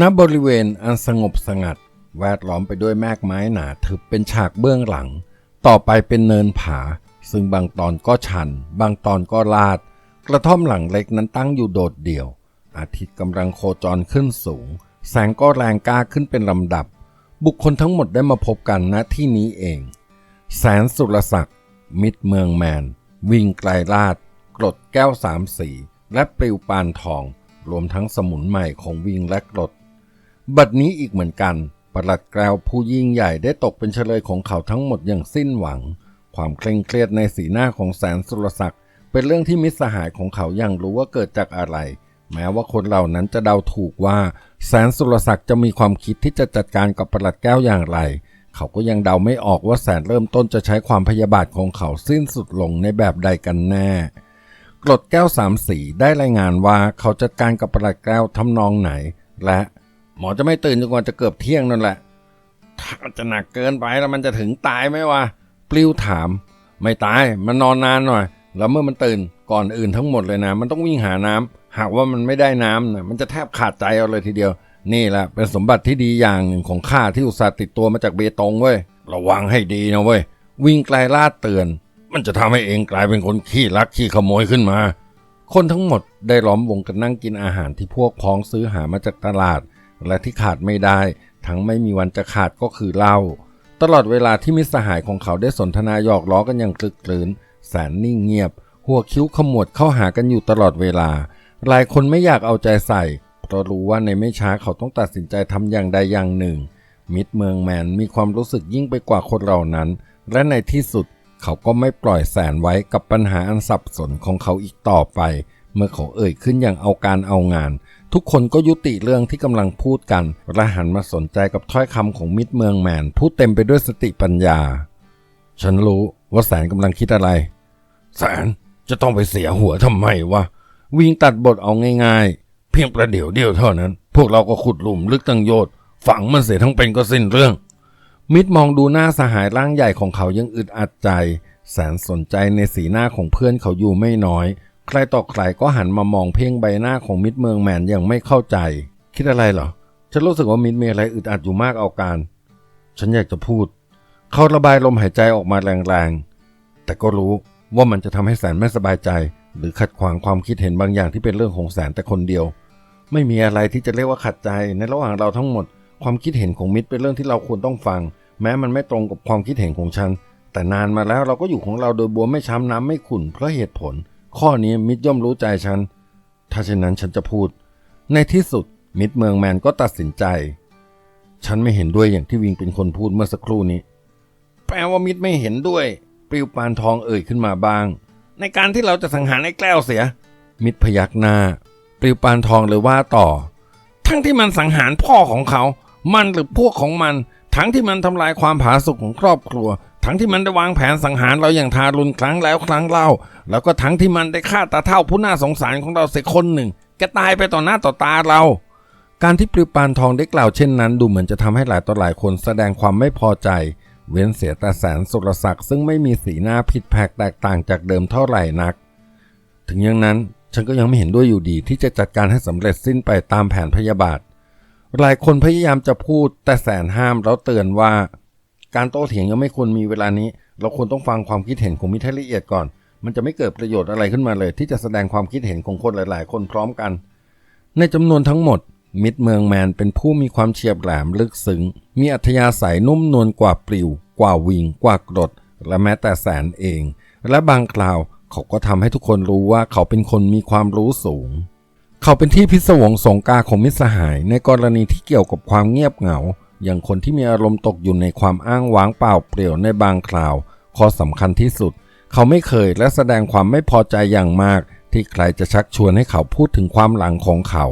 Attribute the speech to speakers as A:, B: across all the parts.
A: ณบริเวณอันสงบสงัด แวดล้อมไปด้วยแมกไม้หนาทึบเป็นฉากเบื้องหลัง ต่อไปเป็นเนินผา ซึ่งบางตอนก็ชัน บางตอนก็ลาด กระท่อมหลังเล็กนั้นตั้งอยู่โดดเดี่ยว อาทิตย์กำลังโคจรขึ้นสูง แสงก็แรงกล้าขึ้นเป็นลำดับ บุคคลทั้งหมดได้มาพบกันณที่นี้เอง แสนสุรศักดิ์มิตรเมืองแมน วิ่งไกลลาด กรดแก้วสามสี และปลิวปานทอง รวมทั้งสมุนใหม่ของวิ่งและกรด บัดนี้อีกเหมือนกัน ประหลัดแกวผู้ยิ่งใหญ่ได้ตกเป็นเฉลยของเขาทั้งหมดอย่างสิ้นหวัง ความเคร่งเครียดในสีหน้าของแสนสุรศักดิ์เป็นเรื่องที่มิตรสหายของเขายังรู้ว่าเกิดจากอะไร แม้ว่าคนเหล่านั้นจะเดาถูกว่า แสนสุรศักดิ์จะมีความคิดที่จะจัดการกับประหลัดแก้วอย่างไร เขาก็ยังเดาไม่ออกว่าแสนเริ่มต้นจะใช้ความพยาบาทของเขาสิ้นสุดลงในแบบใดกันแน่กรดแก้วสามสีได้รายงานว่าเขาจัดการกับประหลัดแก้วทำนองไหน และ หมอจะไม่ตื่นจนกว่าจะเกือบเที่ยงนั่นแหละ ถ้าจะหนักเกินไปแล้วมันจะถึงตายไหมวะ ปลิวถาม ไม่ตาย มันนอนนานหน่อย แล้วเมื่อมันตื่นก่อนอื่นทั้งหมดเลยนะ มันต้องวิ่งหาน้ำหากว่ามันไม่ได้น้ำนะมันจะแทบขาดใจเอาเลยทีเดียว นี่แหละเป็นสมบัติที่ดีอย่างหนึ่งของข้าที่อุตส่าห์ติดตัวมาจากเบตงเว้ย ระวังให้ดีนะเว้ย วิ่งไกลลาดเตือน มันจะทำให้เองกลายเป็นคนขี้ลักขี้ขโมยขึ้นมา คนทั้งหมดได้ล้อมวงกันนั่งกินอาหารที่พวกพ้องซื้อหามาจากตลาด และที่ขาดไม่ได้ ทั้งไม่มีวันจะขาดก็คือเหล้าตลอดเวลาที่มิตรสหายของเขาได้สนทนาหยอกล้อกันอย่างคลึกคลื้นแสนนิ่งเงียบ หัวคิ้วขมวดเข้าหากันอยู่ตลอดเวลา หลายคนไม่อยากเอาใจใส่เพราะรู้ว่าในไม่ช้าเขาต้องตัดสินใจทำอย่างใดอย่างหนึ่ง มิตรเมืองแมนมีความรู้สึกยิ่งไปกว่าคนเหล่านั้น และในที่สุดเขาก็ไม่ปล่อยแสนไว้กับปัญหาอันสับสนของเขาอีกต่อไป เมื่อเขาเอ่ยขึ้นอย่างเอาการเอางาน ทุกคนก็ยุติเรื่องที่กำลังพูดกันและหันมาสนใจกับถ้อยคำของมิตรเมืองแมนพูดเต็มไปด้วยสติปัญญา ฉันรู้ว่าแสนกำลังคิดอะไร แสนจะต้องไปเสียหัวทำไมวะวิ่งตัดบทเอาง่ายๆ เพียงประเดี๋ยวเดียวเท่านั้น พวกเราก็ขุดหลุมลึกตั้งโยดฝังมันเสียทั้งเป็นก็สิ้นเรื่อง มิดมองดูหน้าสหายร่างใหญ่ของเขายังอึดอัดใจ แสนสนใจในสีหน้าของเพื่อนเขาอยู่ไม่น้อย ใครต่อใครก็หันมามองเพ่งใบหน้าของมิดเมืองแมนอย่างไม่เข้าใจ คิดอะไรเหรอ ฉันรู้สึกว่ามิดมีอะไรอึดอัดอยู่มากเอาการ ฉันอยากจะพูด เขาระบายลมหายใจออกมาแรงๆ แต่ก็รู้ว่ามันจะทำให้แสนไม่สบายใจ หรือขัดขวางความคิดเห็นบางอย่างที่เป็นเรื่องของแสนแต่คนเดียว ไม่มีอะไรที่จะเรียกว่าขัดใจ ในระหว่างเราทั้งหมด ความคิดเห็นของมิตรเป็นเรื่องที่เราควรต้องฟัง แม้มันไม่ตรงกับความคิดเห็นของฉัน แต่นานมาแล้วเราก็อยู่ของเราโดยบัวไม่ช้ำน้ำไม่ขุ่นเพราะเหตุผล ข้อนี้มิตรย่อมรู้ใจฉัน ถ้าเช่นนั้นฉันจะพูด ในที่สุดมิตรเมืองแมนก็ตัดสินใจ ฉันไม่เห็นด้วยอย่างที่วิงเป็นคนพูดเมื่อสักครู่นี้ แปลว่ามิตรไม่เห็นด้วย ปลิวปานทองเอ่ยขึ้นมาบ้าง ในการที่เราจะสังหารไอ้แกล้วเสีย มิตรพยักหน้า ปลิวปานทองเลยว่าต่อ ทั้งที่มันสังหารพ่อของเขา มันหรือพวกของมัน ทั้งที่มันทำลายความผาสุกของครอบครัว ทั้งที่มันได้วางแผนสังหารเราอย่างทารุณครั้งแล้วครั้งเล่า แล้วก็ทั้งที่มันได้ฆ่าตาเท่าผู้น่าสงสารของเราเสียคนหนึ่งแกตายไปต่อหน้าต่อตาเรา การที่ปลิวปานทองได้กล่าวเช่นนั้น ดูเหมือนจะทำให้หลายต่อหลายคนแสดงความไม่พอใจ เว้นเสียแต่แสนสุรศักดิ์ซึ่งไม่มีสีหน้าผิดแผกแตกต่างจากเดิมเท่าไหร่นัก ถึงอย่างนั้นฉันก็ยังไม่เห็นด้วยอยู่ดีที่จะจัดการให้สำเร็จสิ้นไปตามแผนพยาบาทหลายคนพยายามจะพูดแต่แสนห้ามแล้วเตือนว่า การโต้เถียงยังไม่ควรมีเวลานี้ เราควรต้องฟังความคิดเห็นของมิตรให้ละเอียดก่อน มันจะไม่เกิดประโยชน์อะไรขึ้นมาเลย ที่จะแสดงความคิดเห็นของคนหลาย ๆ คนพร้อมกัน ในจำนวนทั้งหมด มิตรเมืองแมนเป็นผู้มีความเฉียบแหลมลึกซึ้งมีอัธยาศัยนุ่มนวลกว่าปลิว กว่าวิง กว่ากรด และแม้แต่แสนเอง และบางคราวเขาก็ทำให้ทุกคนรู้ว่าเขาเป็นคนมีความรู้สูง เขาเป็นที่พิศวงสงกาของมิตรสหายในกรณีที่เกี่ยวกับความเงียบเหงา อย่างคนที่มีอารมณ์ตกอยู่ในความอ้างว้างเปล่าเปลี่ยวในบางคราว ข้อสำคัญที่สุด เขาไม่เคยและแสดงความไม่พอใจอย่างมาก ที่ใครจะชักชวนให้เขาพูดถึงความหลังของเขา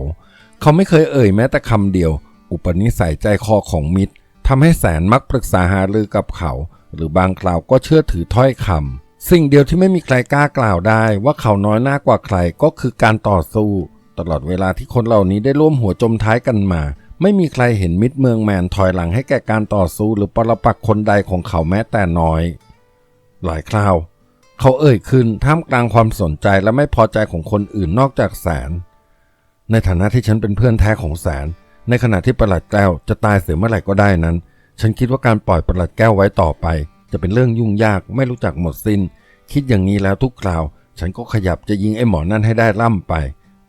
A: เขาไม่เคยเอ่ยแม้แต่คำเดียว อุปนิสัยใจคอของมิตรทำให้แสนมักปรึกษาหารือกับเขา หรือบางคราวก็เชื่อถือถ้อยคำสิ่งเดียวที่ไม่มีใครกล้ากล่าวได้ ว่าเขาน้อยหน้ากว่าใครก็คือการต่อสู้ ตลอดเวลาที่คนเหล่านี้ได้ร่วมหัวจมท้ายกันมา ไม่มีใครเห็นมิตรเมืองแมนถอยหลังให้แก่การต่อสู้หรือปรปักคนใดของเขาแม้แต่น้อย หลายคราว เขาเอ่ยขึ้นท่ามกลางความสนใจและไม่พอใจของคนอื่นนอกจากแสน ในฐานะที่ฉันเป็นเพื่อนแท้ของแสน ในขณะที่ประหลัดแก้วจะตายเสียเมื่อไหร่ก็ได้นั้น ฉันคิดว่าการปล่อยประหลัดแก้วไว้ต่อไป จะเป็นเรื่องยุ่งยากไม่รู้จักหมดสิน้น คิดอย่างนี้แล้วทุกคราว ฉันก็ขยับจะยิงไอ้หมอนั่นให้ได้ล่ำไป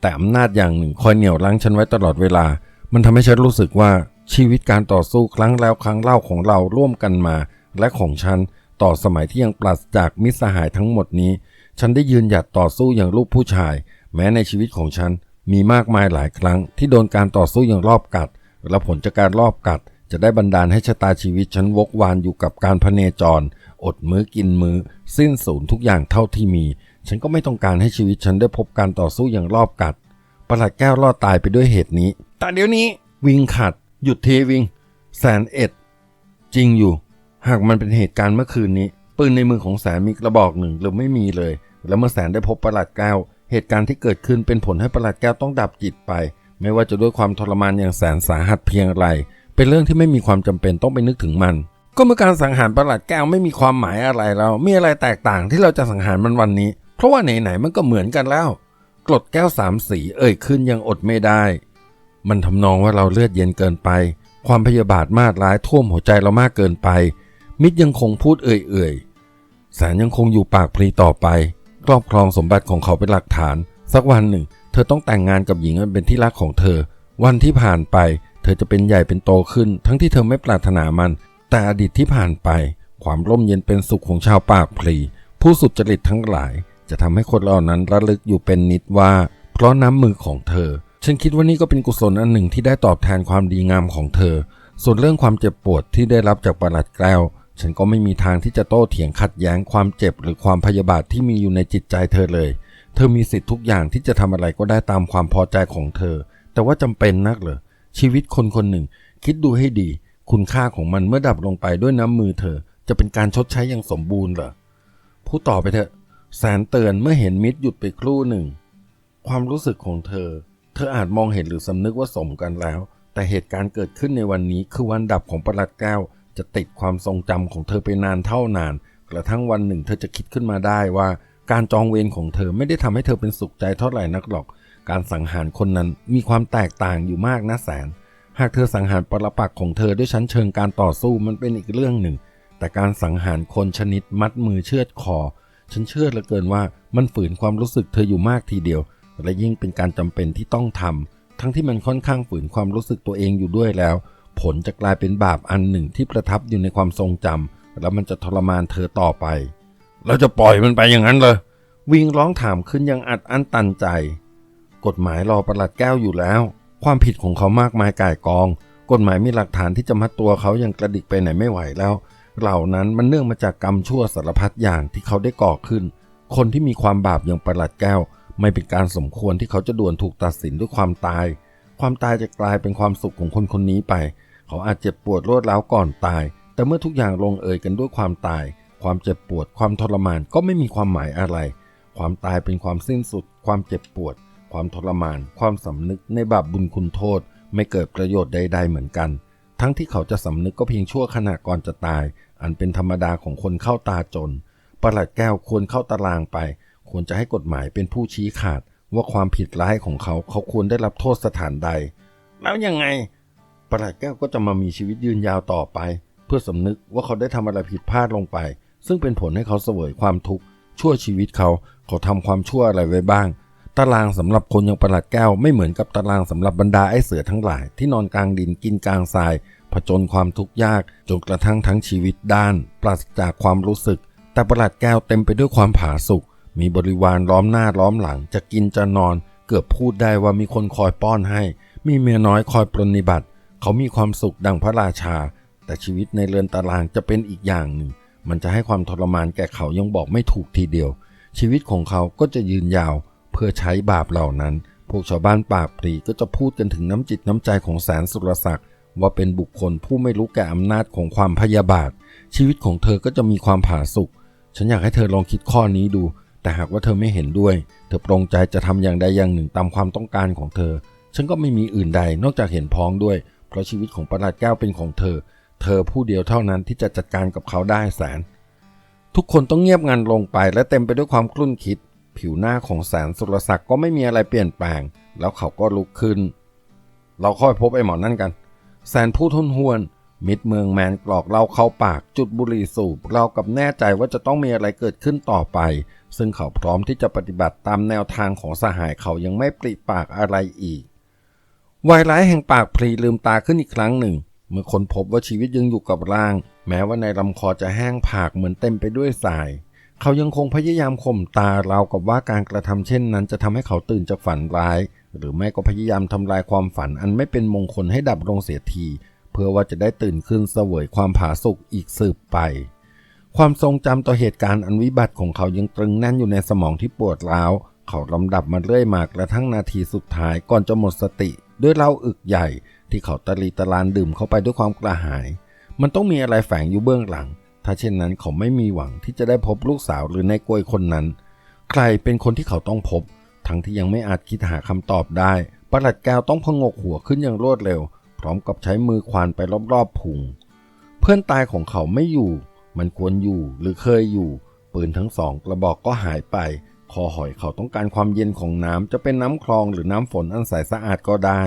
A: แต่อำนาจอย่างหนึ่งคอยเหนี่ยวรั้งฉันไว้ตลอดเวลา มันทำให้ฉันรู้สึกว่าชีวิตการต่อสู้ครั้งแล้วครั้งเล่าของเราร่วมกันมา และของฉันต่อสมัยที่ยังปราศจากมิตรสหายทั้งหมดนี้ ฉันได้ยืนหยัดต่อสู้อย่างลูกผู้ชาย แม้ในชีวิตของฉันมีมากมายหลายครั้ง ที่โดนการต่อสู้อย่างรอบกัด และผลจากการรอบกัด จะได้บันดาลให้ชะตาชีวิตฉันวกวานอยู่กับการพเนจร อดมื้อกินมือ้อ สิ้นสูญทุกอย่างเท่าที่มี ฉันก็ไม่ต้องการให้ชีวิตฉันได้พบการต่อสู้อย่างรอบกัดประหลัดแก้วรอดตายไปด้วยเหตุนี้ แต่เดี๋ยวนี้วิงขัด หยุดทีวิงแสนเอ็ด จริงอยู่ หากมันเป็นเหตุการณ์เมื่อคืนนี้ ปืนในมือของแสนมีกระบอกหนึ่งหรือไม่มีเลย แล้วเมื่อแสนได้พบประหลัดแก้ว เหตุการณ์ที่เกิดขึ้นเป็นผลให้ประหลัดแก้วต้องดับจิตไป ไม่ว่าจะด้วยความทรมานอย่างแสนสาหัสเพียงไร เป็นเรื่องที่ไม่มีความจำเป็นต้องไปนึกถึงมัน ก็เมื่อการสังหารประหลัดแก้วไม่มีความหมายอะไรแล้วมีอะไรแตกต่างที่เราจะสังหารมันวันนี้ เพราะว่าไหนๆมันก็เหมือนกันแล้ว กรดแก้วสามสีเอ่ยขึ้นยังอดไม่ได้ มันทำนองว่าเราเลือดเย็นเกินไป ความพยาบาทมาดร้ายท่วมหัวใจเรามากเกินไป มิตรยังคงพูดเอื่อยๆแสนยังคงอยู่ปากพลีต่อไป ครอบครองสมบัติของเขาเป็นหลักฐาน สักวันหนึ่ง เธอต้องแต่งงานกับหญิงอันเป็นที่รักของเธอ วันที่ผ่านไป เธอจะเป็นใหญ่เป็นโตขึ้น ทั้งที่เธอไม่ปรารถนามัน แต่อดีตที่ผ่านไป ความร่มเย็นเป็นสุขของชาวปากพลี ผู้สุจริตทั้งหลาย จะทำให้คนเหล่านั้นระลึกอยู่เป็นนิดว่า เพราะน้ำมือของเธอ ฉันคิดว่านี่ก็เป็นกุศลอันหนึ่งที่ได้ตอบแทนความดีงามของเธอ ส่วนเรื่องความเจ็บปวดที่ได้รับจากประหลัดแก้ว ฉันก็ไม่มีทางที่จะโต้เถียงขัดแย้งความเจ็บหรือความพยาบาทที่มีอยู่ในจิตใจเธอเลย เธอมีสิทธิ์ทุกอย่างที่จะทำอะไรก็ได้ตามความพอใจของเธอ แต่ว่าจำเป็นนักเหรอ ชีวิตคนคนหนึ่ง คิดดูให้ดี คุณค่าของมันเมื่อดับลงไปด้วยน้ำมือเธอ จะเป็นการชดใช้อย่างสมบูรณ์เหรอพูดต่อไปเถอะ แสนเตือนเมื่อเห็นมิตรหยุดไปครู่หนึ่ง ความรู้สึกของเธอ เธออาจมองเห็นหรือสำนึกว่าสมกันแล้ว แต่เหตุการณ์เกิดขึ้นในวันนี้คือวันดับของประหลัดแก้ว จะติดความทรงจำของเธอไปนานเท่านาน กระทั่งวันหนึ่งเธอจะคิดขึ้นมาได้ว่า การจองเวรของเธอไม่ได้ทำให้เธอเป็นสุขใจเท่าไหร่นักหรอก การสังหารคนนั้นมีความแตกต่างอยู่มากนะแสน หากเธอสังหารปรปักษ์ของเธอด้วยชั้นเชิงการต่อสู้มันเป็นอีกเรื่องหนึ่ง แต่การสังหารคนชนิดมัดมือเชือดคอฉันเชื่อเหลือเกินว่ามันฝืนความรู้สึกเธออยู่มากทีเดียว และยิ่งเป็นการจำเป็นที่ต้องทำทั้งที่มันค่อนข้างฝืนความรู้สึกตัวเองอยู่ด้วยแล้ว ผลจะกลายเป็นบาปอันหนึ่งที่ประทับอยู่ในความทรงจำแล้วมันจะทรมานเธอต่อไป เราจะปล่อยมันไปอย่างนั้นเลยวิงร้องถามขึ้นยังอัดอั้นตันใจ กฎหมายรอประหลัดแก้วอยู่แล้ว ความผิดของเขามากมายก่ายกอง กฎหมายมีหลักฐานที่จะมัดตัวเขาย่างกระดิกไปไหนไม่ไหวแล้ว เหล่านั้นมันเนื่องมาจากกรรมชั่วสารพัดอย่างที่เขาได้ก่อขึ้น คนที่มีความบาปอย่างประหลัดแก้ว ไม่เป็นการสมควรที่เขาจะด่วนถูกตัดสินด้วยความตาย ความตายจะกลายเป็นความสุขของคนคนนี้ไป เขาอาจเจ็บปวดรวดร้าวก่อนตาย แต่เมื่อทุกอย่างลงเอยกันด้วยความตาย ความเจ็บปวด ความทรมานก็ไม่มีความหมายอะไร ความตายเป็นความสิ้นสุด ความเจ็บปวด ความทรมาน ความสำนึกในบาปบุญคุณโทษ ไม่เกิดประโยชน์ใด ๆ เหมือนกัน ทั้งที่เขาจะสำนึกก็เพียงชั่วขณะก่อนจะตาย อันเป็นธรรมดาของคนเข้าตาจนประหลัดแก้วควรเข้าตารางไป ควรจะให้กฎหมายเป็นผู้ชี้ขาดว่าความผิดร้ายของเขาเขาควรได้รับโทษสถานใด แล้วยังไงประหลัดแก้วก็จะมามีชีวิตยืนยาวต่อไป เพื่อสำนึกว่าเขาได้ทำอะไรผิดพลาดลงไป ซึ่งเป็นผลให้เขาเสวยความทุกข์ชั่วชีวิตเขาเขาทำความชั่วอะไรไว้บ้าง ตารางสำหรับคนอย่างประหลัดแก้วไม่เหมือนกับตารางสำหรับบรรดาไอ้เสือทั้งหลาย ที่นอนกลางดินกินกลางทราย ผจญความทุกข์ยากจนกระทั่งทั้งชีวิตด้าน ปราศจากความรู้สึก แต่ประหลัดแก้วเต็มไปด้วยความผาสุก มีบริวารล้อมหน้าล้อมหลัง จะกินจะนอน เกือบพูดได้ว่ามีคนคอยป้อนให้ มีเมียน้อยคอยปรนนิบัติ เขามีความสุขดังพระราชา แต่ชีวิตในเรือนตารางจะเป็นอีกอย่างหนึ่ง มันจะให้ความทรมานแก่เขายังบอกไม่ถูกทีเดียว ชีวิตของเขาก็จะยืนยาว เพื่อใช้บาปเหล่านั้น พวกชาวบ้านปากปรีก็จะพูดกันถึงน้ำจิตน้ำใจของแสนสุรศักดิ์ว่าเป็นบุคคลผู้ไม่รู้แก่อำนาจของความพยาบาท ชีวิตของเธอก็จะมีความผาสุกฉันอยากให้เธอลองคิดข้อนี้ดู แต่หากว่าเธอไม่เห็นด้วย เธอปรงใจจะทำอย่างใดอย่างหนึ่งตามความต้องการของเธอ ฉันก็ไม่มีอื่นใดนอกจากเห็นพ้องด้วย เพราะชีวิตของประหลัดแก้วเป็นของเธอ เธอผู้เดียวเท่านั้นที่จะจัดการกับเขาได้แสน ทุกคนต้องเงียบงันลงไปและเต็มไปด้วยความคลุ่นคิด ผิวหน้าของแสนสุรศักดิ์ก็ไม่มีอะไรเปลี่ยนแปลง แล้วเขาก็ลุกขึ้น เราค่อยพบไอ้หมอนั่นกัน แสนพูดทุนหวนมิดเมืองแมนกรอกเหล้าเข้าปากจุดบุหรี่สูบเรากับแน่ใจว่าจะต้องมีอะไรเกิดขึ้นต่อไป ซึ่งเขาพร้อมที่จะปฏิบัติตามแนวทางของสหายเขายังไม่ปริปากอะไรอีกวายร้ายแห่งปากพลีลืมตาขึ้นอีกครั้งหนึ่ง เมื่อคนพบว่าชีวิตยังอยู่กับร่าง แม้ว่าในลำคอจะแห้งผากเหมือนเต็มไปด้วยทราย เขายังคงพยายามข่มตาราวกับว่าการกระทำเช่นนั้นจะทำให้เขาตื่นจากฝันร้าย หรือไม่ก็พยายามทำลายความฝันอันไม่เป็นมงคลให้ดับลงเสียที เพื่อว่าจะได้ตื่นขึ้นเสวยความผาสุกอีกสืบไป ความทรงจำต่อเหตุการณ์อันวิบัติของเขายังตรึงแน่นอยู่ในสมองที่ปวดร้าว เขาลำดับมาเรื่อยมากระทั่งนาทีสุดท้ายก่อนจะหมดสติ ด้วยเหล้าอึกใหญ่ ที่เขาตะลีตะลานดื่มเข้าไปด้วยความกระหาย มันต้องมีอะไรแฝงอยู่เบื้องหลัง ถ้าเช่นนั้นเขาไม่มีหวังที่จะได้พบลูกสาวหรือนายกวยคนนั้น ใครเป็นคนที่เขาต้องพบ ทั้งที่ยังไม่อาจคิดหาคำตอบได้ประหลัดแก้วต้องพงกหัวขึ้นอย่างรวดเร็ว พร้อมกับใช้มือควานไปรอบๆพุง เพื่อนตายของเขาไม่อยู่ มันควรอยู่หรือเคยอยู่ ปืนทั้งสองกระบอกก็หายไป คอหอยเขาต้องการความเย็นของน้ำจะเป็นน้ำคลองหรือน้ำฝนอันใสสะอาดก็ได้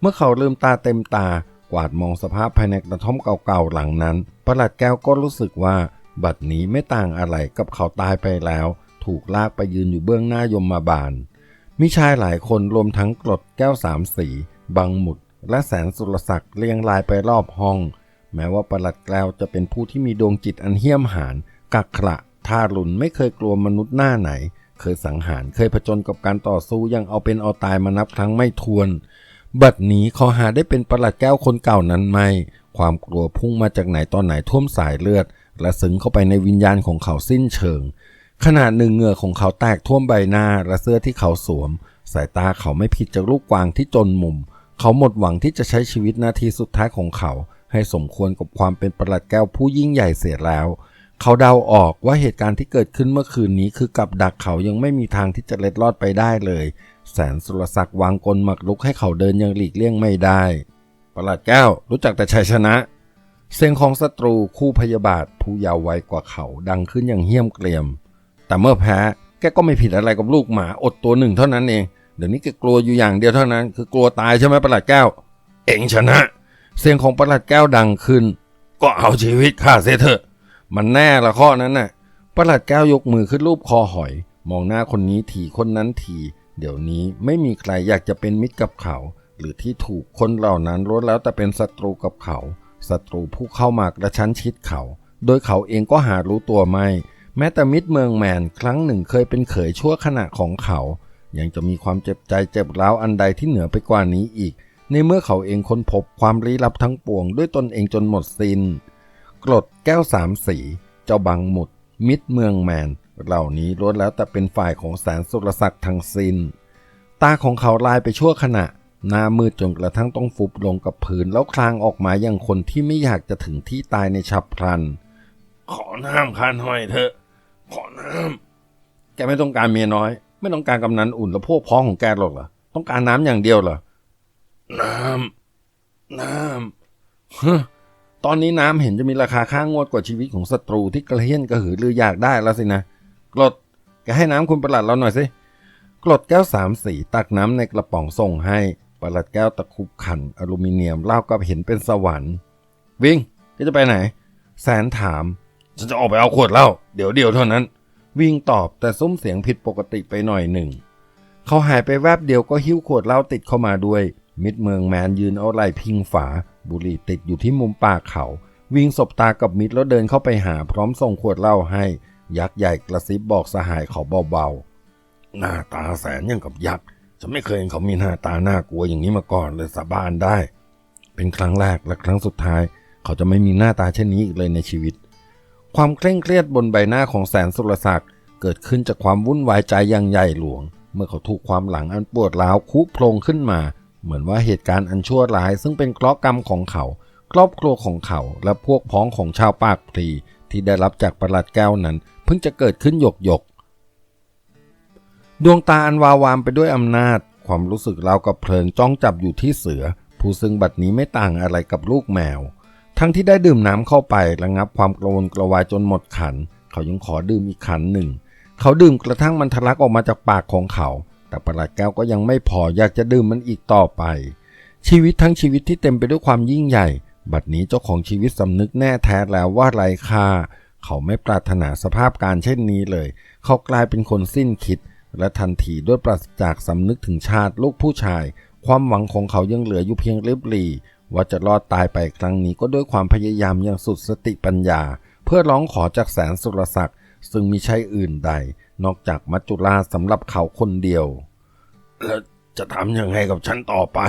A: เมื่อเขาลืมตาเต็มตากวาดมองสภาพภายในกระท่อมเก่าๆหลังนั้นประหลัดแก้วก็รู้สึกว่า บัดนี้ไม่ต่างอะไรกับเขาตายไปแล้ว ถูกลากไปยืนอยู่เบื้องหน้ายมมาบาลมีชายหลายคนรวมทั้งกรดแก้วสามสี บังหมุด และแสนสุรศักดิ์เรียงรายไปรอบห้อง แม้ว่าประหลัดแก้วจะเป็นผู้ที่มีดวงจิตอันเหี้ยมหาญกักขระท่ารุนไม่เคยกลัวมนุษย์หน้าไหน เคยสังหารเคยผจญกับการต่อสู้ยังเอาเป็นเอาตายมานับครั้งไม่ถ้วนบัดนี้เขาหาได้เป็นประหลัดแก้วคนเก่านั้นไหม ความกลัวพุ่งมาจากไหนตอนไหนท่วมสายเลือด และซึงเข้าไปในวิญญาณของเขาสิ้นเชิง ขนาดหนึ่งเหงื่อของเขาแตกท่วมใบหน้าและเสื้อที่เขาสวม สายตาเขาไม่ผิดจากลูกกวางที่จนมุม เขาหมดหวังที่จะใช้ชีวิตนาทีสุดท้ายของเขา ให้สมควรกับความเป็นประหลัดแก้วผู้ยิ่งใหญ่เสียแล้ว เขาเดาออกว่าเหตุการณ์ที่เกิดขึ้นเมื่อคืนนี้คือกับดักเขายังไม่มีทางที่จะเล็ดลอดไปได้เลย แสนสุรศักดิ์วางกลหมักลุกให้เขาเดินยังหลีกเลี่ยงไม่ได้ ประหลัดแก้วรู้จักแต่ชัยชนะ เสียงของศัตรูคู่พยาบาทผู้ยาวไวกว่าเขาดังขึ้นอย่างเหี้ยมเกรียม แต่เมื่อแพ้แกก็ไม่ผิดอะไรกับลูกหมาอดตัวหนึ่งเท่านั้นเองเดี๋ยวนี้แกกลัวอยู่อย่างเดียวเท่านั้น คือกลัวตายใช่ไหมประหลัดแก้ว เองชนะ เสียงของประหลัดแก้วดังขึ้น ก็เอาชีวิตข้าเสียเถอะ มันแน่ละข้อนั้นน่ะ ประหลัดแก้วยกมือขึ้นรูปคอหอย มองหน้าคนนี้ทีคนนั้นที เดี๋ยวนี้ไม่มีใครอยากจะเป็นมิตรกับเขา หรือที่ถูกคนเหล่านั้นล้วนแล้วแต่เป็นศัตรูกับเขา ศัตรูผู้เข้ามากระชั้นชิดเขา โดยเขาเองก็หารู้ตัวไม่ แม้แต่มิตรเมืองแมนครั้งหนึ่งเคยเป็นเขยชั่วขณะของเขา ยังจะมีความเจ็บใจเจ็บร้าวอันใดที่เหนือไปกว่านี้อีก ในเมื่อเขาเองค้นพบความลี้ลับทั้งปวงด้วยตนเองจนหมดสิน้น กรดแก้วสามสี เจ้าบังหมุด มิตรเมืองแมน เหล่านี้ล้วนแล้วแต่เป็นฝ่ายของแสนสุรศักดิ์ทั้งสิน้น ตาของเขาลายไปชั่วขณะ หน้ามืดจนกระทั่งต้องฟุบลงกับพื้นแล้วคลางออกมาอย่างคนที่ไม่อยากจะถึงที่ตายในฉับพลัน ขอน้ำคานหอยเถอะ ขอน้ำแกไม่ต้องการเมียน้อย ไม่ต้องการกำนันอุ่นและพวกพ้องของแกหรอกเหรอ ต้องการน้ำอย่างเดียวเหรอ น้ำ น้ำฮตอนนี้น้ำเห็นจะมีราคาค่างวดกว่าชีวิตของศัตรูที่กระเฮี้ยนกระหือรืออยากได้แล้วสินะ กรดแกให้น้ำคุณประหลัดเราหน่อยสิ กรดแก้วสามสีตักน้ำในกระป๋องส่งให้ ประหลัดแก้วตะคุบขันอลูมิเนียมเล่ากับเห็นเป็นสวรรค์ วิ่งแกจะไปไหน แสนถาม ฉันจะออกไปเอาขวดเหล้าเดี๋ยวเดียวเท่านั้น วิ่งตอบแต่ซุ้มเสียงผิดปกติไปหน่อยหนึ่ง เขาหายไปแวบเดียวก็หิ้วขวดเหล้าติดเข้ามาด้วย มิดเมืองแมนยืนเอาไหล่พิงฝา บุหรี่ติดอยู่ที่มุมปากเขา วิ่งสบตากับมิดแล้วเดินเข้าไปหาพร้อมส่งขวดเหล้าให้ ยักษ์ใหญ่กระซิบบอกสหายเขาเบาๆ หน้าตาแสนยังกับยักษ์ฉันไม่เคยเห็นเขามีหน้าตาน่ากลัวอย่างนี้มาก่อนเลยสาบานได้ เป็นครั้งแรกและครั้งสุดท้าย เขาจะไม่มีหน้าตาเช่นนี้อีกเลยในชีวิต ความเคร่งเครียดบนใบหน้าของแสนสุรศักดิ์เกิดขึ้นจากความวุ่นวายใจอย่างใหญ่หลวง เมื่อเขาถูกความหลังอันปวดร้าวคุโพลงขึ้นมา เหมือนว่าเหตุการณ์อันชั่วร้าย ซึ่งเป็นเคราะห์กรรมของเขา ครอบครัวของเขา และพวกพ้องของชาวปากพลีที่ได้รับจากประหลัดแก้วนั้น เพิ่งจะเกิดขึ้นหยกหยกดวงตาอันวาววามไปด้วยอำนาจ ความรู้สึกเรากับเพลิงจ้องจับอยู่ที่เสือ ผู้ซึ่งบัดนี้ไม่ต่างอะไรกับลูกแมว ทั้งที่ได้ดื่มน้ำเข้าไประงับความกระวนกระวายจนหมดขัน เขายังขอดื่มอีกขันหนึ่ง เขาดื่มกระทั่งมันทะลักออกมาจากปากของเขา แต่ประหลัดแก้วก็ยังไม่พออยากจะดื่มมันอีกต่อไป ชีวิตทั้งชีวิตที่เต็มไปด้วยความยิ่งใหญ่ บัดนี้เจ้าของชีวิตสำนึกแน่แท้แล้วว่าไรค่า เขาไม่ปรารถนาสภาพการเช่นนี้เลย เขากลายเป็นคนสิ้นคิด และทันทีด้วยปราศจากสำนึกถึงชาติลูกผู้ชาย ความหวังของเขายังเหลืออยู่เพียงลิบหลีว่าจะรอดตายไปครั้งนี้ก็ด้วยความพยายามอย่างสุดสติปัญญา เพื่อร้องขอจากแสนสุรศักดิ์ซึ่งมิใช่อื่นใด นอกจากมัจจุราชสำหรับเขาคนเดียว แล้วจะทำยังไงกับฉันต่อไป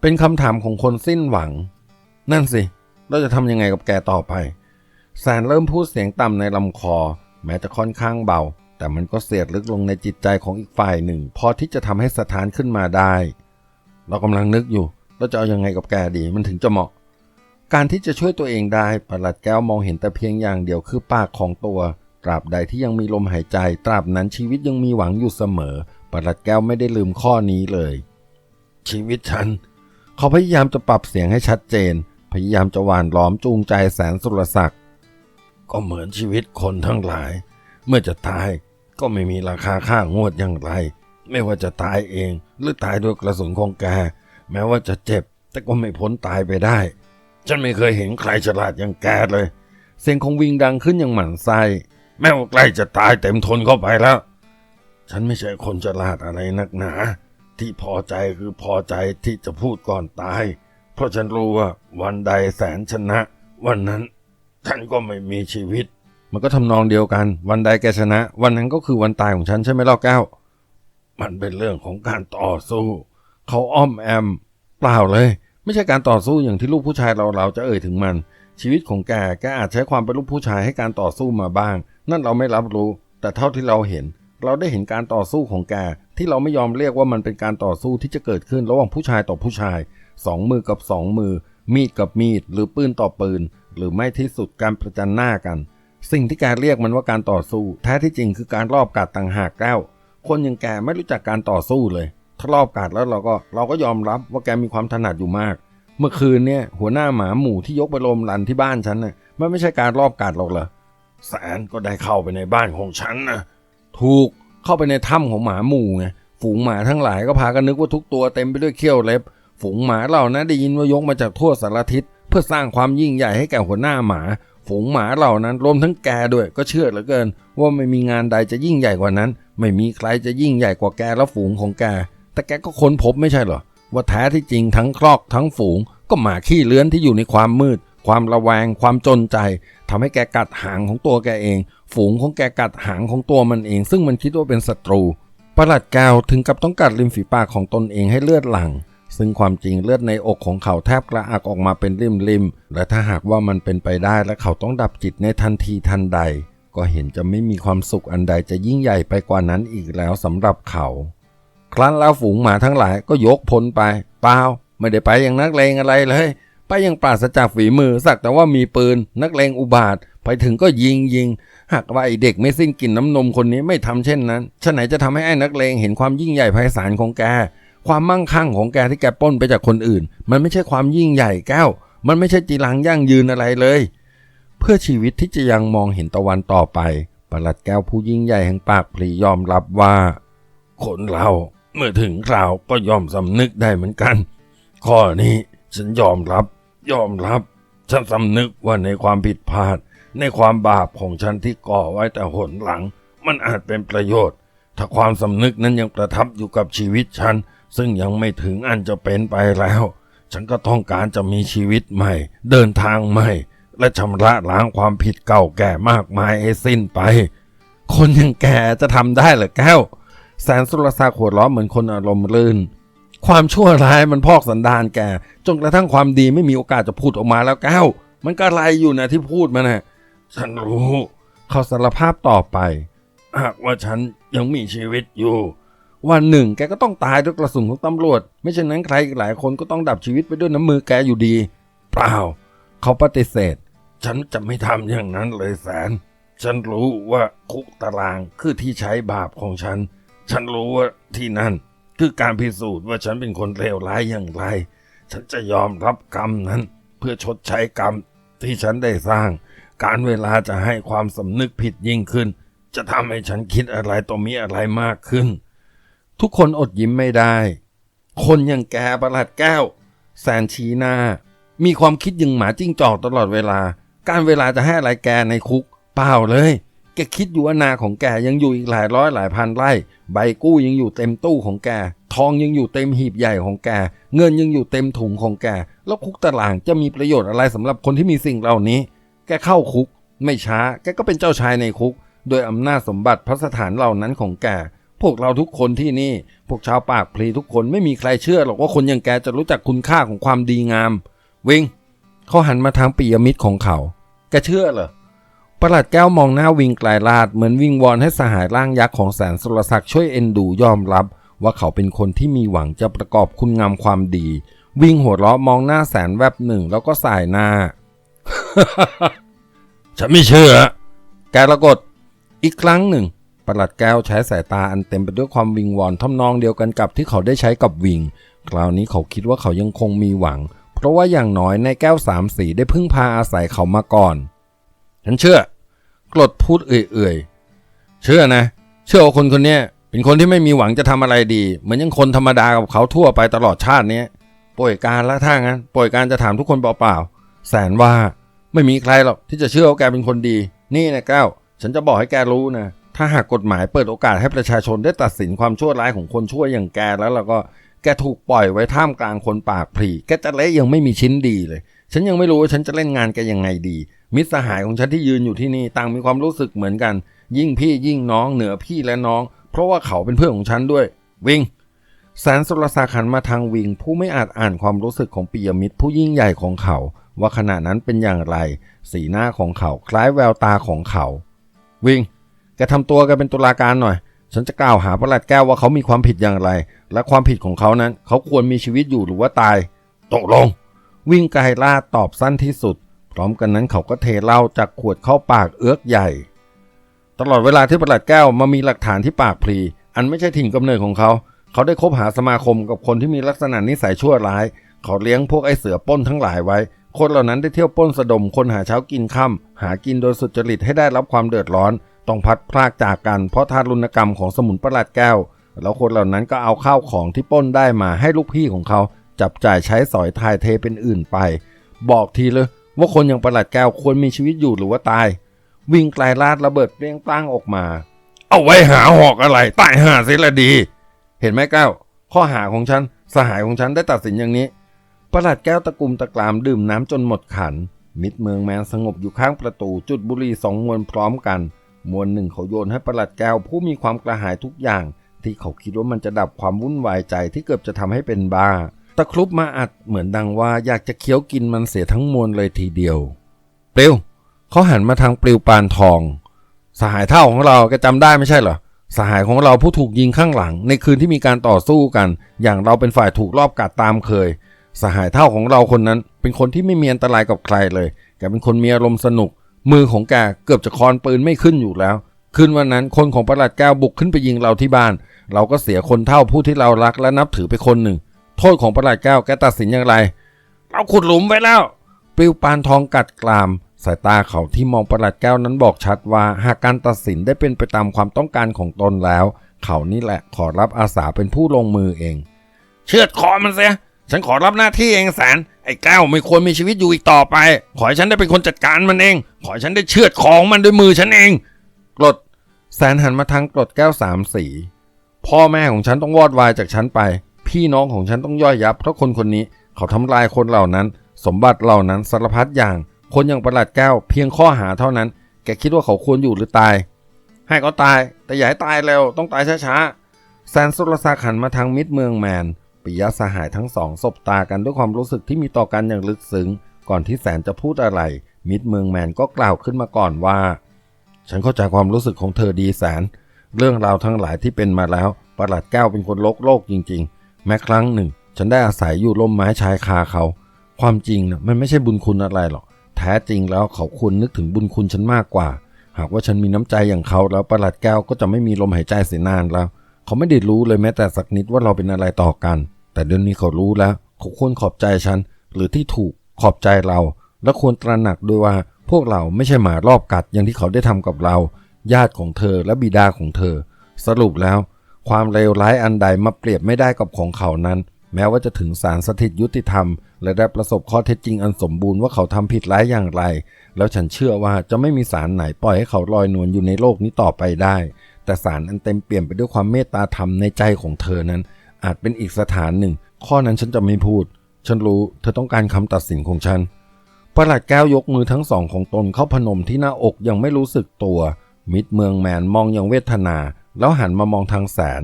A: เป็นคำถามของคนสิ้นหวัง นั่นสิ เราจะทำยังไงกับแกต่อไปแสนเริ่มพูดเสียงต่ำในลำคอ แม้จะค่อนข้างเบา แต่มันก็เสียดลึกลงในจิตใจของอีกฝ่ายหนึ่ง พอที่จะทำให้สถานขึ้นมาได้ เรากำลังนึกอยู่ เราจะเอายังไงกับแกดี มันถึงจะเหมาะ การที่จะช่วยตัวเองได้ประหลัดแก้วมองเห็นแต่เพียงอย่างเดียวคือปากของตัว ตราบใดที่ยังมีลมหายใจ ตราบนั้นชีวิตยังมีหวังอยู่เสมอ ประหลัดแก้วไม่ได้ลืมข้อนี้เลย ชีวิตฉัน เขาพยายามจะปรับเสียงให้ชัดเจน พยายามจะหวานล้อมจูงใจแสนสุรศักดิ์ก็เหมือนชีวิตคนทั้งหลาย เมื่อจะตายก็ไม่มีราคาค่างวดอย่างไร ไม่ว่าจะตายเองหรือตายด้วยกระสุนของแกแม้ว่าจะเจ็บ แต่ก็ไม่พ้นตายไปได้ ฉันไม่เคยเห็นใครฉลาดอย่างแกเลย เสียงของวิงดังขึ้นอย่างหมั่นไส้ แม้ว่าใกล้จะตายเต็มทนเข้าไปแล้ว ฉันไม่ใช่คนฉลาดอะไรนักหนา ที่พอใจคือพอใจที่จะพูดก่อนตาย เพราะฉันรู้ว่าวันใดแสนชนะ วันนั้นฉันก็ไม่มีชีวิต มันก็ทำนองเดียวกัน วันใดแกชนะ วันนั้นก็คือวันตายของฉันใช่ไหมล่ะแก้ว มันเป็นเรื่องของการต่อสู้ เขาอ้อมแอม เปล่าเลย ไม่ใช่การต่อสู้อย่างที่ลูกผู้ชายเราเราจะเอ่ยถึงมัน ชีวิตของแกแกอาจใช้ความเป็นลูกผู้ชายให้การต่อสู้มาบ้าง นั่นเราไม่รับรู้ แต่เท่าที่เราเห็น เราได้เห็นการต่อสู้ของแกที่เราไม่ยอมเรียกว่ามันเป็นการต่อสู้ที่จะเกิดขึ้นระหว่างผู้ชายต่อผู้ชายสองมือกับสองมือ มีดกับมีด หรือปืนต่อปืน หรือไม่ที่สุดการประจันหน้ากัน สิ่งที่แกเรียกมันว่าการต่อสู้ แท้ที่จริงคือการรอบกัดต่างหากแก้วคนอย่างแกไม่รู้จักการต่อสู้เลยถ้ารอบกัดแล้วเราก็เราก็ยอมรับว่าแกมีความถนัดอยู่มาก เมื่อคืนเนี่ยหัวหน้าหมาหมู่ที่ยกไปลมรันที่บ้านฉันน่ะมันไม่ใช่การรอบกัดหรอกเหรอ แสนก็ได้เข้าไปในบ้านของฉันนะถูกเข้าไปในถ้ำของหมาหมู่ไงฝูงหมาทั้งหลายก็พากันนึกว่าทุกตัวเต็มไปด้วยเขี้ยวเล็บ ฝูงหมาเหล่านั้นได้ยินว่ายกมาจากทั่วสารทิศเพื่อสร้างความยิ่งใหญ่ให้แก่หัวหน้าหมา ฝูงหมาเหล่านั้นรวมทั้งแกด้วยก็เชื่อเหลือเกิน ว่าไม่มีงานใดจะยิ่งใหญ่กว่านั้น ไม่มีใครจะยิ่งใหญ่กว่าแกและฝูงของแก แต่แกก็ค้นพบไม่ใช่เหรอว่าแท้ที่จริงทั้งครอกทั้งฝูง ก็หมาขี้เลื้อนที่อยู่ในความมืด ความระแวง ความจนใจ ทำให้แกกัดหางของตัวแกเอง ฝูงของแกกัดหางของตัวมันเอง ซึ่งมันคิดว่าเป็นศัตรูประหลัดแก้วถึงกับต้องกัดริมฝีปากของตนเองให้เลือดหลั่งซึ่งความจริงเลือดในอกของเขาแทบกระอักออกมาเป็นริมๆ และถ้าหากว่ามันเป็นไปได้และเขาต้องดับจิตในทันทีทันใด ก็เห็นจะไม่มีความสุขอันใดจะยิ่งใหญ่ไปกว่านั้นอีกแล้วสำหรับเขา ครั้นแล้วฝูงหมาทั้งหลายก็ยกพลไป เปล่า ไม่ได้ไปอย่างนักเลงอะไรเลย ไปยังปราศจากฝีมือสักแต่ว่ามีปืน นักเลงอุบาท ไปถึงก็ยิงยิง หากว่าไอเด็กไม่สิ้นกลิ่นน้ำนมคนนี้ไม่ทำเช่นนั้นฉะไหนจะทำให้ไอ้นักเลงเห็นความยิ่งใหญ่ไพศาลของแก ความมั่งคั่งของแกที่แกป้นไปจากคนอื่น มันไม่ใช่ความยิ่งใหญ่แก้ว มันไม่ใช่จีรังยั่งยืนอะไรเลย เพื่อชีวิตที่จะยังมองเห็นตะวันต่อไปประหลัดแก้วผู้ยิ่งใหญ่แห่งปากพลียอมรับว่า คนเราเมื่อถึงคราวก็ยอมสำนึกได้เหมือนกัน ข้อนี้ฉันยอมรับ ยอมรับ ฉันสำนึกว่าในความผิดพลาด ในความบาปของฉันที่ก่อไว้แต่หนหลัง มันอาจเป็นประโยชน์ ถ้าความสำนึกนั้นยังประทับอยู่กับชีวิตฉัน ซึ่งยังไม่ถึงอันจะเป็นไปแล้ว ฉันก็ต้องการจะมีชีวิตใหม่ เดินทางใหม่ และชำระล้างความผิดเก่าแก่มากมายให้สิ้นไป คนอย่างแกจะทำได้หรือแก้วแสนสุรศักดิ์หัวเราะเหมือนคนอารมณ์รื่น ความชั่วร้ายมันพอกสันดานแกจนกระทั่งความดีไม่มีโอกาสจะพูดออกมาแล้วแก้วมันก็ไรอยู่นะที่พูดมานะฉันรู้เขาสารภาพต่อไปหากว่าฉันยังมีชีวิตอยู่วันหนึ่งแกก็ต้องตายด้วยกระสุนของตำรวจ ไม่เช่นนั้นใครอีกหลายคนก็ต้องดับชีวิตไปด้วยน้ำมือแกอยู่ดี เปล่า เขาปฏิเสธ ฉันจะไม่ทำอย่างนั้นเลยแสน ฉันรู้ว่าคุกตารางคือที่ใช้บาปของฉัน ฉันรู้ว่าที่นั่น คือการพิสูจน์ว่าฉันเป็นคนเลวร้ายอย่างไร ฉันจะยอมรับกรรมนั้น เพื่อชดใช้กรรมที่ฉันได้สร้าง การเวลาจะให้ความสำนึกผิดยิ่งขึ้น จะทำให้ฉันคิดอะไรต่อมีอะไรมากขึ้น ทุกคนอดยิ้มไม่ได้ คนอย่างแกประหลัดแก้วแซนชี้หน้า มีความคิดยังหมาจิ้งจอกตลอดเวลา การเวลาจะให้อะไรแกในคุก เปล่าเลย แกคิดอยู่ว่านาของแกยังอยู่อีกหลายร้อยหลายพันไร่ ใบกู้ยังอยู่เต็มตู้ของแก ทองยังอยู่เต็มหีบใหญ่ของแก เงินยังอยู่เต็มถุงของแก แล้วคุกตารางจะมีประโยชน์อะไรสำหรับคนที่มีสิ่งเหล่านี้ แกเข้าคุก ไม่ช้า แกก็เป็นเจ้าชายในคุก โดยอำนาจสมบัติพระสถานเหล่านั้นของแก พวกเราทุกคนที่นี่ พวกชาวปากพลีทุกคนไม่มีใครเชื่อหรอกว่าคนอย่างแกจะรู้จักคุณค่าของความดีงาม วิงเขาหันมาทางปิยมิตรของเขา แกเชื่อเหรอ ประหลัดแก้วมองหน้าวิงไกลลาดเหมือนวิงวอนให้สหายร่างยักษ์ของแสนสุรศักดิ์ช่วยเอ็นดูยอมรับ ว่าเขาเป็นคนที่มีหวังจะประกอบคุณงามความดี วิงหัวเราะมองหน้าแสนแวบหนึ่งแล้วก็สายหน้า ฉันไม่เชื่อ แกละกด อีกครั้งหนึ่ง ประหลัดแก้วใช้สายตาอันเต็มไปด้วยความวิงวอนทำนองเดียวกันกับที่เขาได้ใช้กับวิง คราวนี้เขาคิดว่าเขายังคงมีหวัง เพราะว่าอย่างน้อยในแก้วสามสีได้พึ่งพาอาศัยเขามาก่อน ฉันเชื่อกรดพูดเอื่อยๆ เชื่อนะ เชื่อว่าคนคนนี้เป็นคนที่ไม่มีหวังจะทำอะไรดี เหมือนยังคนธรรมดากับเขาทั่วไปตลอดชาติเนี้ป่วยการละท่างั้นป่วยการจะถามทุกคนเปล่าๆ แสนว่าไม่มีใครหรอกที่จะเชื่อว่าแกเป็นคนดี นี่นะแก้วฉันจะบอกให้แกรู้นะ ถ้าหากกฎหมายเปิดโอกาสให้ประชาชนได้ตัดสินความชั่วร้ายของคนชั่วอย่างแกแล้วแล้วก็แกถูกปล่อยไว้ท่ามกลางคนปากพลีแกจะเละยังไม่มีชิ้นดีเลย ฉันยังไม่รู้ว่าฉันจะเล่นงานแกยังไงดี มิตรสหายของฉันที่ยืนอยู่ที่นี่ต่างมีความรู้สึกเหมือนกัน ยิ่งพี่ยิ่งน้องเหนือพี่และน้อง เพราะว่าเขาเป็นเพื่อนของฉันด้วย วิงแสนสุรศักดิ์หันมาทางวิง ผู้ไม่อาจอ่านความรู้สึกของปิยมิตรผู้ยิ่งใหญ่ของเขา ว่าขณะนั้นเป็นอย่างไร สีหน้าของเขาคล้ายแววตาของเขา วิงแกทำตัวแกเป็นตุลาการหน่อย ฉันจะกล่าวหาประหลัดแก้วว่าเขามีความผิดอย่างไร และความผิดของเขานั้น เขาควรมีชีวิตอยู่หรือว่าตายตกลง วิ่งไกลล่าตอบสั้นที่สุด พร้อมกันนั้นเขาก็เทเหล้าจากขวดเข้าปากเอื้อกใหญ่ ตลอดเวลาที่ประหลัดแก้วมามีหลักฐานที่ปากพลี อันไม่ใช่ถิ่นกำเนิดของเขา เขาได้คบหาสมาคมกับคนที่มีลักษณะนิสัยชั่วร้าย เขาเลี้ยงพวกไอ้เสือป้นทั้งหลายไว้ คนเหล่านั้นได้เที่ยวป้นสะดมคนหาเช้ากินค่ำหากินโดยสุจริตให้ได้รับความเดือดร้อน ต้องพัดพรากจากกันเพราะทารุณกรรมของสมุนประหลัดแก้วแล้วคนเหล่านั้นก็เอาข้าวของที่ป้นได้มาให้ลูกพี่ของเขา จับจ่ายใช้สอยทายเทเป็นอื่นไป บอกทีเลยว่าคนอย่างประหลัดแก้วควรมีชีวิตอยู่หรือว่าตาย วิ่งไกลลาดระเบิดเปรี้ยงปร้งออกมา เอาไว้หาหอกอะไรตายหาเสียละดี เห็นไหมแก้ว ข้อหาของฉันสหายของฉันได้ตัดสินอย่างนี้ประหลัดแก้วตะกุมตะกรามดื่มน้ำจนหมดขัน มิดเมืองแมนสงบอยู่ข้างประตูจุดบุหรี่สองมวนพร้อมกันมวนหนึ่งเขาโยนให้ประหลัดแก้วผู้มีความกระหายทุกอย่าง ที่เขาคิดว่ามันจะดับความวุ่นวายใจที่เกือบจะทำให้เป็นบ้า ตะครุบมาอัดเหมือนดังว่าอยากจะเคี้ยวกินมันเสียทั้งมวลเลยทีเดียว เปลวเขาหันมาทางปลิวปานทอง สหายเท่าของเราแกจำได้ไม่ใช่เหรอสหายของเราผู้ถูกยิงข้างหลัง ในคืนที่มีการต่อสู้กัน อย่างเราเป็นฝ่ายถูกรอบกัดตามเคย สหายเท่าของเราคนนั้น เป็นคนที่ไม่มีอันตรายกับใครเลย แกเป็นคนมีอารมณ์สนุก มือของแกเกือบจะคอนปืนไม่ขึ้นอยู่แล้วคืนวันนั้นคนของประหลัดแก้วบุกขึ้นไปยิงเราที่บ้าน เราก็เสียคนเท่าผู้ที่เรารักและนับถือไปคนหนึ่ง โทษของประหลัดแก้วแกตัดสินอย่างไร เราขุดหลุมไว้แล้ว ปลิวปานทองกัดกราม สายตาเขาที่มองประหลัดแก้วนั้นบอกชัดว่า หากการตัดสินได้เป็นไปตามความต้องการของตนแล้ว เขานี่แหละขอรับอาสาเป็นผู้ลงมือเอง เชือดคอมันเสียฉันขอรับหน้าที่เองแสน ไอ้แก้วไม่ควรมีชีวิตอยู่อีกต่อไป ขอให้ฉันได้เป็นคนจัดการมันเอง ขอให้ฉันได้เชือดของมันด้วยมือฉันเองกรดแสนหันมาทางกรดแก้วสามสีพ่อแม่ของฉันต้องวอดวายจากฉันไป พี่น้องของฉันต้องย่อยยับ เพราะคนคนนี้เขาทำลายคนเหล่านั้น สมบัติเหล่านั้นสารพัดอย่าง คนอย่างประหลัดแก้วเพียงข้อหาเท่านั้น แกคิดว่าเขาควรอยู่หรือตาย ให้เขาตาย แต่อย่าให้ตายเร็วต้องตายช้าๆแซนสุรศักดิ์หันมาทางมิตรเมืองแมนปิยะสหายทั้งสองสบตากันด้วยความรู้สึกที่มีต่อกันอย่างลึกซึ้งก่อนที่แสนจะพูดอะไร มิตรเมืองแมนก็กล่าวขึ้นมาก่อนว่า ฉันเข้าใจความรู้สึกของเธอดีแสน เรื่องราวทั้งหลายที่เป็นมาแล้วประหลัดแก้วเป็นคนโลกโลกจริง แม้ครั้งหนึ่ง ฉันได้อาศัยอยู่ร่มไม้ชายคาเขา ความจริงนะมันไม่ใช่บุญคุณอะไรหรอก แท้จริงแล้วเขาควรนึกถึงบุญคุณฉันมากกว่า หากว่าฉันมีน้ำใจอย่างเขาแล้วประหลัดแก้วก็จะไม่มีลมหายใจเสียนานแล้ว เขาไม่ได้รู้เลยแม้แต่สักนิดว่าเราเป็นอะไรต่อกัน แต่เดี๋ยวนี้เขารู้แล้ว เขาควรขอบใจฉัน หรือที่ถูกขอบใจเรา และควรตระหนักด้วยว่าพวกเราไม่ใช่หมารอบกัดอย่างที่เขาได้ทำกับเรา ญาติของเธอและบิดาของเธอ สรุปแล้ว ความเลวร้ายอันใดมาเปรียบไม่ได้กับของเขานั้น แม้ว่าจะถึงศาลสถิตยุติธรรม และได้ประสบข้อเท็จจริงอันสมบูรณ์ว่าเขาทำผิดร้ายอย่างไร แล้วฉันเชื่อว่าจะไม่มีสารไหนปล่อยให้เขาลอยนวลอยู่ในโลกนี้ต่อไปได้ แต่สารอันเต็มเปี่ยมไปด้วยความเมตตาธรรมในใจของเธอนั้น อาจเป็นอีกสถานหนึ่ง ข้อนั้นฉันจะไม่พูด ฉันรู้เธอต้องการคำตัดสินของฉันประหลัดแก้วยกมือทั้งสองของตนเข้าพนมที่หน้าอกยังไม่รู้สึกตัว มิตรเมืองแมนมองอย่างเวทนา แล้วหันมามองทางแสน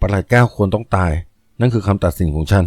A: ประหลัดแก้วควรต้องตาย นั่นคือคำตัดสินของฉัน